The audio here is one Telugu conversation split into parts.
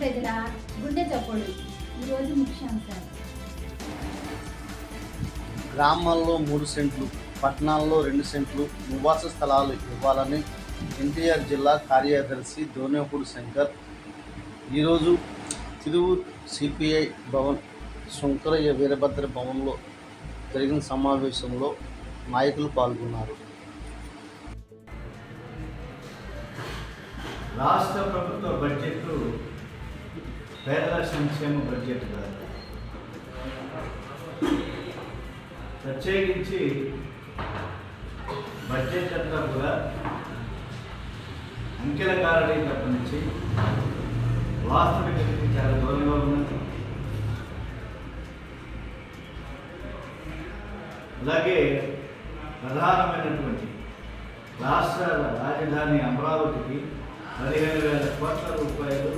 వార్తలు ఈరోజు ముఖ్యాంశాలు. గ్రామాల్లో మూడు సెంట్లు పట్టణాల్లో రెండు సెంట్లు నివాస స్థలాలు ఇవ్వాలని ఎన్టీఆర్ జిల్లా కార్యదర్శి దోనేపూడి శంకర్ ఈరోజు తిరువూరు సిపిఐ భవన్ శంకరయ్య వీరభద్ర భవన్లో జరిగిన సమావేశంలో నాయకులు పాల్గొన్నారు. రాష్ట్ర ప్రభుత్వ బడ్జెట్ పేదల సంక్షేమ బడ్జెట్ కాదు. ప్రత్యేకించి బడ్జెట్ అంతా కూడా అంకెలకారుడి తప్ప నుంచి వాస్తవికతకి చాలా దూరంగా ఉన్నది. అలాగే ప్రధానమైనటువంటి రాష్ట్ర రాజధాని అమరావతికి పదిహేను వేల కోట్ల రూపాయలు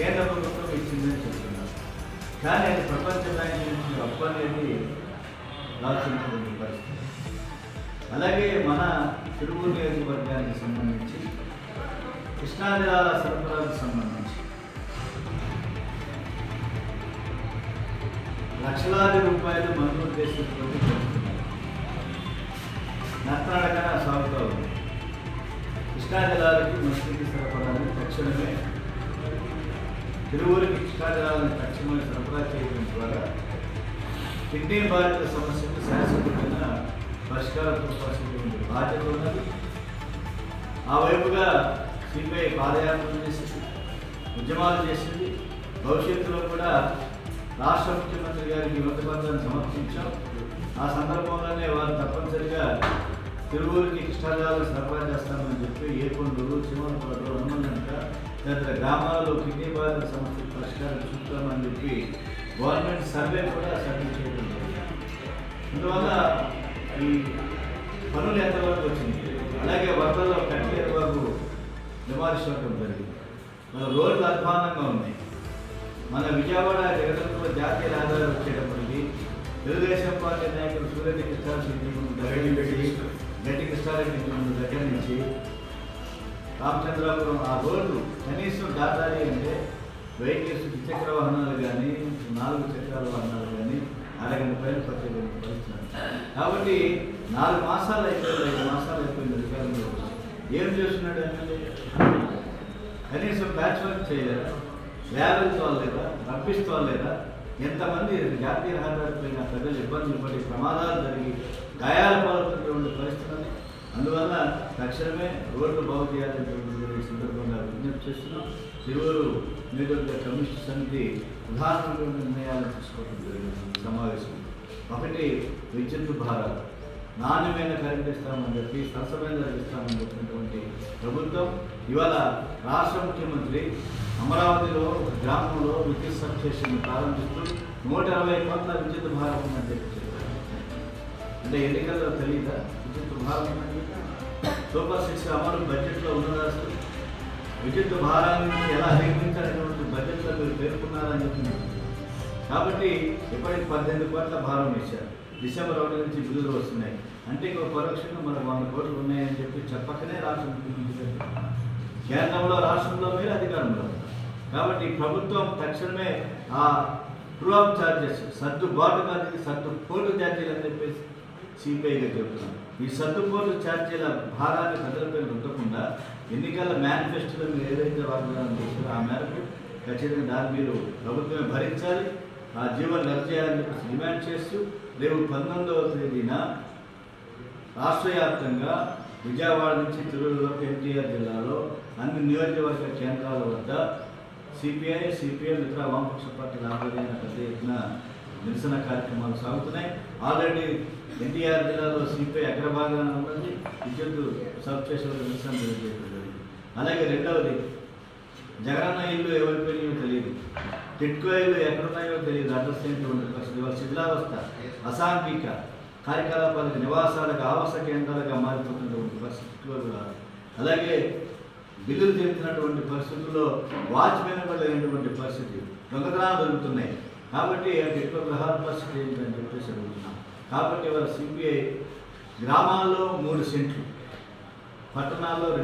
కేంద్ర ప్రభుత్వం ఇచ్చిందని చెప్తున్నారు కానీ అది ప్రపంచ బ్యాంక్ నుంచి అప్పు అనేది రాల్సినటువంటి పరిస్థితి. అలాగే మన తిరువూరు నియోజకవర్గానికి సంబంధించి కృష్ణా జిల్లాల సరఫరాకు సంబంధించి లక్షలాది రూపాయలు మంజూరు చేసినటువంటి పరిస్థితి నత్తనడకన సాగుతూ ఉంది. కృష్ణా జిల్లాలకి సరఫరాని తక్షణమే తిరువురికి కృష్ణా ఖచ్చితంగా సరఫరా చేయడం ద్వారా కిడ్నీ బాధిత సమస్యకు శాశ్వతమైన పరిష్కారం చూపాల్సినటువంటి బాధ్యత ఉన్నది. ఆ వైపుగా సిపిఐ పాదయాత్రలు చేసింది ఉద్యమాలు చేసింది. భవిష్యత్తులో కూడా రాష్ట్ర ముఖ్యమంత్రి గారికి విమతపత్రాన్ని సమర్పించాం. ఆ సందర్భంలోనే వారు తప్పనిసరిగా తిరువురికి కృష్ణాజాలను సరఫరా చేస్తామని చెప్పి ఏకొండూరు సింహంపాడు హనుమంత తదితర గ్రామాల్లో కిడ్నీ బాధితుల సమస్య పరిష్కారం చూపుతామని చెప్పి గవర్నమెంట్ సర్వే కూడా సబ్మిట్ చేయడం అందువల్ల ఈ పనులు ఎంతవరకు వచ్చింది? అలాగే వరదల్లో కట్లేరు వరకు నివారించడం జరిగింది. మన రోడ్లు అధ్వానంగా ఉన్నాయి. మన విజయవాడ జగదంలో జాతీయ రహదారి వచ్చేటప్పటికి తెలుగుదేశం పార్టీ నాయకులు సూర్యని కృష్ణారెడ్డి దగ్గర పెట్టి గట్టి కృష్ణారెడ్డి దగ్గర నుంచి రామచంద్రాపురం ఆ రోడ్లు కనీసం దాటాలి అంటే వెహికల్స్ ద్విచక్ర వాహనాలు కానీ నాలుగు చక్రాల వాహనాలు కానీ అరగంట పైన పట్టేది పరిస్థితున్నారు కాబట్టి నాలుగు మాసాలు అయిపోయింది ఐదు మాసాలు అయిపోయింది అధికారంలో. ఏం చేస్తున్నాడు ఎమ్మెల్యే? కనీసం బ్యాచ్ వర్క్ చేయలేదా? ల్యాబులు తోలేదా రప్పిస్తోలేదా ఎంతమంది జాతీయ రహదారిపైన ప్రజలు ఇబ్బందులు పడి ప్రమాదాలు జరిగి గాయాల పాల్పడి ఉండే పరిస్థితులని అందువల్ల తక్షణమే రోడ్లు బాగు చేయాలనేటువంటి సందర్భంగా విజ్ఞప్తి చేస్తున్నాం. తిరువురు నియోజకవర్గ కమిషన్ సమితి ఉదాహరణ నిర్ణయాలు తీసుకోవడం జరిగింది. సమావేశం. ఒకటి విద్యుత్ భారత్ నాణ్యమైన కరెంట్ ఇస్తామని చెప్పి సరసమైన ఇస్తామని చెప్పినటువంటి ప్రభుత్వం ఇవాళ రాష్ట్ర ముఖ్యమంత్రి అమరావతిలో ఒక గ్రామంలో విద్యుత్ సబ్స్టేషన్ ప్రారంభిస్తూ నూట అరవై కోట్ల విద్యుత్ భారత్ అని చెప్పి చెప్పారు. అంటే ఎన్నికల్లో తెలియదా? సూపర్ సిక్స్ అమలు బడ్జెట్లో ఉన్నదా అసలు విద్యుత్ భారాన్ని ఎలా అధిగమించాలనేటువంటి బడ్జెట్లో మీరు పేర్కొన్నారని చెప్తున్నారు కాబట్టి ఇప్పటికి పద్దెనిమిది కోట్ల భారం వేశారు డిసెంబర్ ఒకటి నుంచి బిల్లులు వస్తున్నాయి అంటే ఇంకో పరోక్షంగా మన వంద కోట్లు ఉన్నాయని చెప్పి చెప్పకనే రాష్ట్రం కేంద్రంలో రాష్ట్రంలో మీరు అధికారంలో కాబట్టి ప్రభుత్వం తక్షణమే ఆ ట్రూ ఆఫ్ ఛార్జెస్ సర్దుబాటు ఛార్జీలు సర్దుపోటు ఛార్జీలు అని చెప్పేసి సిపిఐగా చెబుతున్నాను ఈ సర్దుబాటు ఛార్జీల భారాన్ని ప్రజలపై రుద్దకుండా ఎన్నికల మేనిఫెస్టోలో మీరు ఏదైతే వాగ్దానం చేశారో ఆ మేరకు ఖచ్చితంగా దాన్ని మీరు ప్రభుత్వమే భరించాలి ఆ జీవన రద్దు చేయాలని చెప్పేసి డిమాండ్ చేస్తూ రేపు పంతొమ్మిదవ తేదీన రాష్ట్ర వ్యాప్తంగా విజయవాడ నుంచి తిరువురు ఎన్టీఆర్ జిల్లాలో అన్ని నియోజకవర్గ కేంద్రాల వద్ద సిపిఐ సిపిఎం ఇతర వామపక్ష పార్టీల ఆధ్వర్యాన పెద్ద ఎత్తున నిరసన కార్యక్రమాలు సాగుతున్నాయి. ఆల్రెడీ ఎన్టీఆర్ జిల్లాలో సిపిఐ అగ్రభాగాన ఉంటుంది విద్యుత్ సబ్స్టేషన్లో నిరసన జరిగింది. అలాగే రెండవది జగనన్న ఇల్లు ఎవరిపోయినాయో తెలియదు. టిట్కో ఇల్లు ఎక్కడున్నాయో తెలియదు. అడ్రస్ ఏంటి పరిస్థితి వాళ్ళ శిథిలావస్థ? అసాంఘిక కార్యకలాపాలకు నివాసాలకు ఆవాస కేంద్రాలుగా మారిపోతున్నటువంటి పరిస్థితుల్లో కూడా అలాగే బిల్లులు చెల్లించినటువంటి పరిస్థితుల్లో వాచ్మెన్ కూడా లేనటువంటి పరిస్థితి. దొంగతనాలు జరుగుతున్నాయి. కాబట్టి ఎక్కువ గ్రహాల పరిస్థితి ఏంటని చెప్పేసి అడుగుతున్నాం. కాబట్టి వాళ్ళ సిబిఐ గ్రామాల్లో మూడు సెంట్లు పట్టణాల్లో రెండు